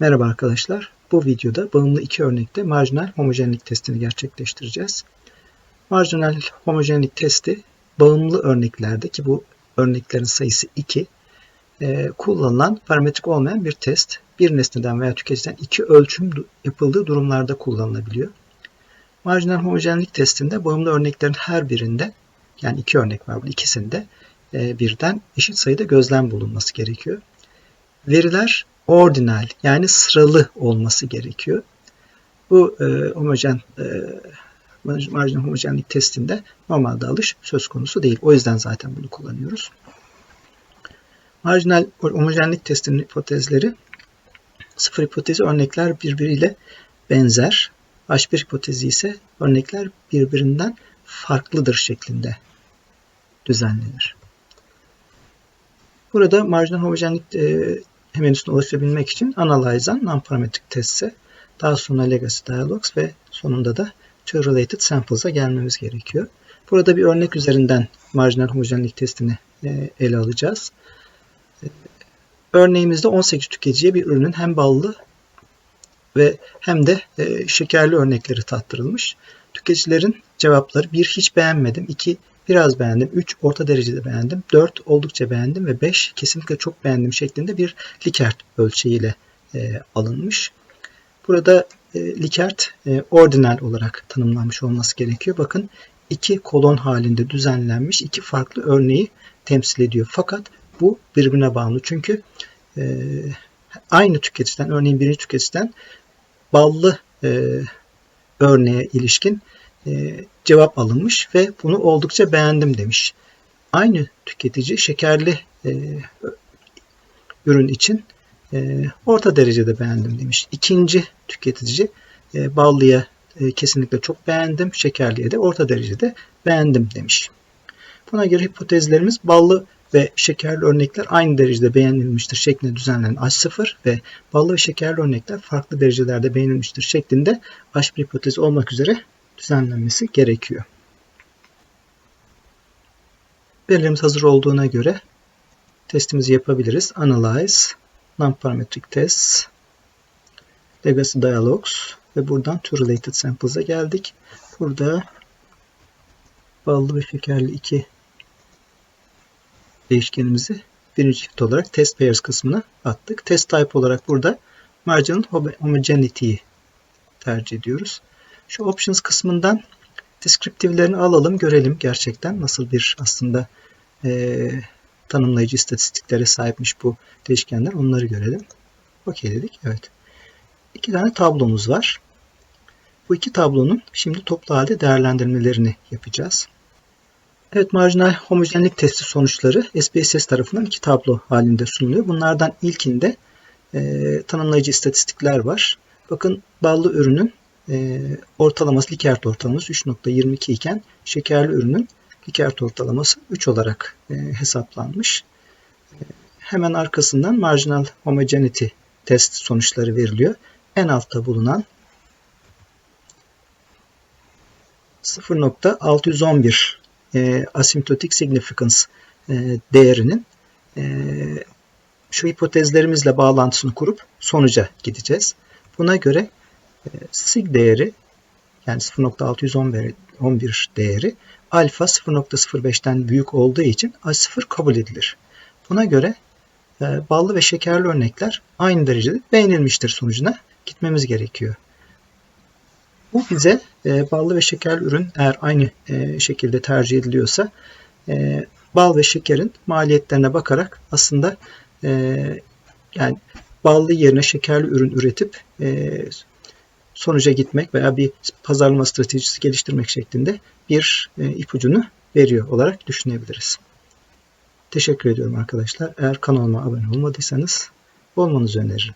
Merhaba arkadaşlar. Bu videoda bağımlı iki örnekte marjinal homojenlik testini gerçekleştireceğiz. Marjinal homojenlik testi bağımlı örneklerde ki bu örneklerin sayısı 2 e, kullanılan parametrik olmayan bir test. Bir nesneden veya tüketiciden iki ölçüm yapıldığı durumlarda kullanılabiliyor. Marjinal homojenlik testinde bağımlı örneklerin her birinde yani iki örnek var burada ikisinde e, birden eşit sayıda gözlem bulunması gerekiyor. Veriler ordinal yani sıralı olması gerekiyor. Bu e, homojen e, marjinal homojenlik testinde normal dağılış söz konusu değil. O yüzden zaten bunu kullanıyoruz. Marjinal homojenlik testinin hipotezleri sıfır hipotezi örnekler birbiriyle benzer. H1 hipotezi ise örnekler birbirinden farklıdır şeklinde düzenlenir. Burada marjinal homojenlik e, hemen üstüne ulaşabilmek için Analyze'dan non-parametric test'e daha sonra Legacy Dialogs ve sonunda da to Related Samples'a gelmemiz gerekiyor. Burada bir örnek üzerinden marjinal homojenlik testini e, ele alacağız. E, örneğimizde 18 tüketiciye bir ürünün hem ballı ve hem de e, şekerli örnekleri tattırılmış. Tüketicilerin cevapları 1 hiç beğenmedim, 2 biraz beğendim, 3 orta derecede beğendim, 4 oldukça beğendim ve 5 kesinlikle çok beğendim şeklinde bir Likert ölçeğiyle e, alınmış. Burada e, Likert e, ordinal olarak tanımlanmış olması gerekiyor. Bakın iki kolon halinde düzenlenmiş iki farklı örneği temsil ediyor. Fakat bu birbirine bağlı. Çünkü e, aynı tüketiciden, örneğin birinci tüketiciden ballı e, örneğe ilişkin cevap alınmış ve bunu oldukça beğendim demiş. Aynı tüketici şekerli e, ürün için e, orta derecede beğendim demiş. İkinci tüketici e, ballıya e, kesinlikle çok beğendim, şekerliye de orta derecede beğendim demiş. Buna göre hipotezlerimiz ballı ve şekerli örnekler aynı derecede beğenilmiştir şeklinde düzenlenen H0 ve ballı ve şekerli örnekler farklı derecelerde beğenilmiştir şeklinde H1 hipotezi olmak üzere düzenlenmesi gerekiyor. Verilerimiz hazır olduğuna göre testimizi yapabiliriz. Analyze, Non-Parametric Tests, Legacy Dialogs ve buradan To Related Samples'a geldik. Burada ballı ve şekerli iki değişkenimizi birinci çift olarak test pairs kısmına attık. Test type olarak burada marginal homogenity'yi tercih ediyoruz. Şu options kısmından descriptive'lerini alalım görelim gerçekten nasıl bir aslında e, tanımlayıcı istatistiklere sahipmiş bu değişkenler onları görelim. Okey dedik evet. İki tane tablomuz var. Bu iki tablonun şimdi toplu halde değerlendirmelerini yapacağız. Evet marjinal homojenlik testi sonuçları SPSS tarafından iki tablo halinde sunuluyor. Bunlardan ilkinde e, tanımlayıcı istatistikler var. Bakın ballı ürünün e, ortalaması Likert ortalaması 3.22 iken şekerli ürünün Likert ortalaması 3 olarak e, hesaplanmış. E, hemen arkasından marginal homogeneity test sonuçları veriliyor. En altta bulunan 0.611 e, asymptotic significance e, değerinin e, şu hipotezlerimizle bağlantısını kurup sonuca gideceğiz. Buna göre sig değeri yani 0.611 değeri alfa 0.05'ten büyük olduğu için A0 kabul edilir. Buna göre e, ballı ve şekerli örnekler aynı derecede beğenilmiştir sonucuna gitmemiz gerekiyor. Bu bize e, ballı ve şekerli ürün eğer aynı e, şekilde tercih ediliyorsa e, bal ve şekerin maliyetlerine bakarak aslında e, yani ballı yerine şekerli ürün üretip e, sonuca gitmek veya bir pazarlama stratejisi geliştirmek şeklinde bir e, ipucunu veriyor olarak düşünebiliriz. Teşekkür ediyorum arkadaşlar. Eğer kanalıma abone olmadıysanız olmanızı öneririm.